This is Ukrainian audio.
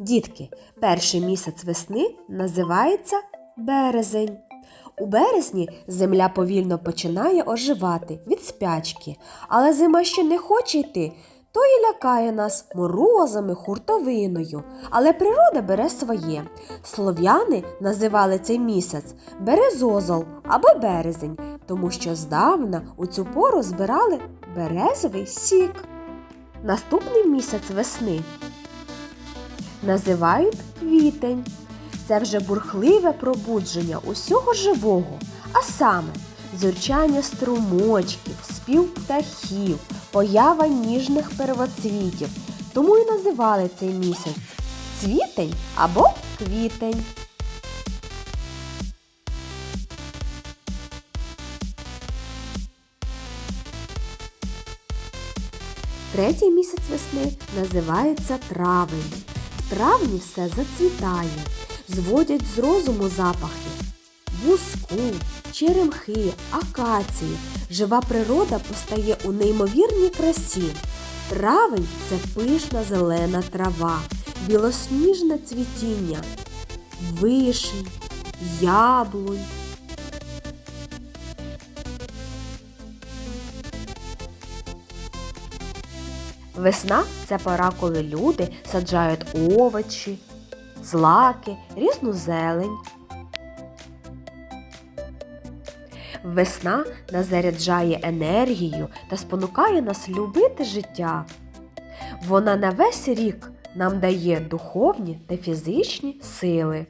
Дітки, перший місяць весни називається березень. У березні земля повільно починає оживати від спячки, але зима ще не хоче йти, то і лякає нас морозами, хуртовиною. Але природа бере своє. Слов'яни називали цей місяць березозол або березень, тому що здавна у цю пору збирали березовий сік. Наступний місяць весни називають квітень. Це вже бурхливе пробудження усього живого, а саме зюрчання струмочків, спів птахів, поява ніжних первоцвітів. Тому і називали цей місяць цвітень або квітень. Третій місяць весни називається травень. Травні все зацвітає, зводять з розуму запахи Вуску, черемхи, акації. Жива природа постає у неймовірній красі. Травень це пишна зелена трава, білосніжне цвітіння, вишень, яблунь. Весна це пора, коли люди саджають овочі, злаки, різну зелень. Весна нас заряджає енергію та спонукає нас любити життя. Вона на весь рік нам дає духовні та фізичні сили.